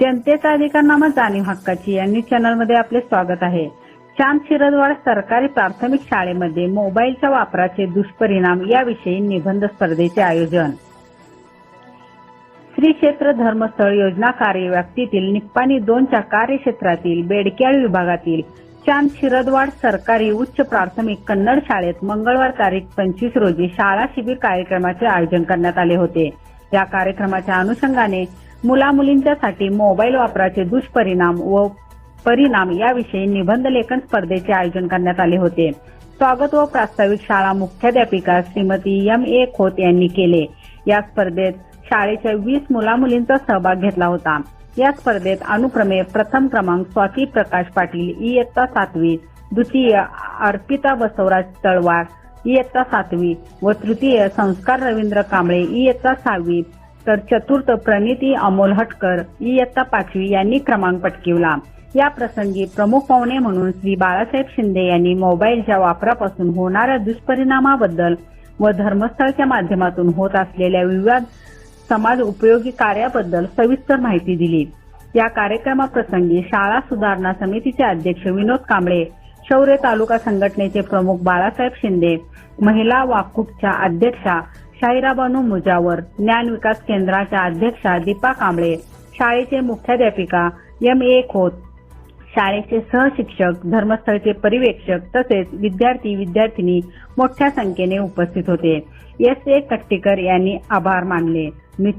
जनतेचा अधिकारनामा जाणीव हक्काची या न्यूज चॅनलमध्ये आपले स्वागत आहे. चांद शिरदवाड सरकारी प्राथमिक शाळेमध्ये मोबाईलच्या वापराचे दुष्परिणाम याविषयी निबंध स्पर्धेचे आयोजन. श्री क्षेत्र धर्मस्थळ योजना कार्यव्याप्तीतील निप्पाणी दोनच्या कार्यक्षेत्रातील बेडक्याळ विभागातील चांद शिरदवाड सरकारी उच्च प्राथमिक कन्नड शाळेत मंगळवार तारीख पंचवीस रोजी शाळा शिबिर कार्यक्रमाचे आयोजन करण्यात आले होते. या कार्यक्रमाच्या अनुषंगाने मुला मुलींच्यासाठी मोबाईल वापराचे दुष्परिणाम व परिणाम याविषयी निबंध लेखन स्पर्धेचे आयोजन करण्यात आले होते. स्वागत व प्रास्ताविक शाळा मुख्याध्यापिका श्रीमती एम ए खोत यांनी केले. या स्पर्धेत शाळेच्या वीस मुला मुलींचा सहभाग घेतला होता. या स्पर्धेत अनुक्रमे प्रथम क्रमांक स्वाती प्रकाश पाटील इयत्ता सातवी द्वितीय अर्पिता बसवराज तळवार इयत्ता सातवी व तृतीय संस्कार रवींद्र कांबळे इयत्ता सहावी तर चतुर्थ प्रणिती अमोल हटकर इयत्ता पाचवी यांनी क्रमांक पटकिवला. या प्रसंगी प्रमुख पाहुणे म्हणून श्री बाळासाहेब शिंदे यांनी मोबाईलच्या वापरापासून होणाऱ्या दुष्परिणामाबद्दल व धर्मस्थळच्या माध्यमातून होत असलेल्या विविध समाज उपयोगी कार्याबद्दल सविस्तर माहिती दिली. या कार्यक्रमाप्रसंगी शाळा सुधारणा समितीचे अध्यक्ष विनोद कांबळे शौर्य तालुका संघटनेचे प्रमुख बाळासाहेब शिंदे महिला वाकुटच्या अध्यक्षा साईराबानू मुजावर ज्ञान विकास केंद्राच्या अध्यक्षा दीपा कांबळे शाळेचे मुख्याध्यापिका एम ए खोत शाळेचे सहशिक्षक धर्मस्थळचे परिवेक्षक तसेच विद्यार्थी विद्यार्थिनी मोठ्या संख्येने उपस्थित होते. एस ए कट्टीकर यांनी आभार मानले. न्यूज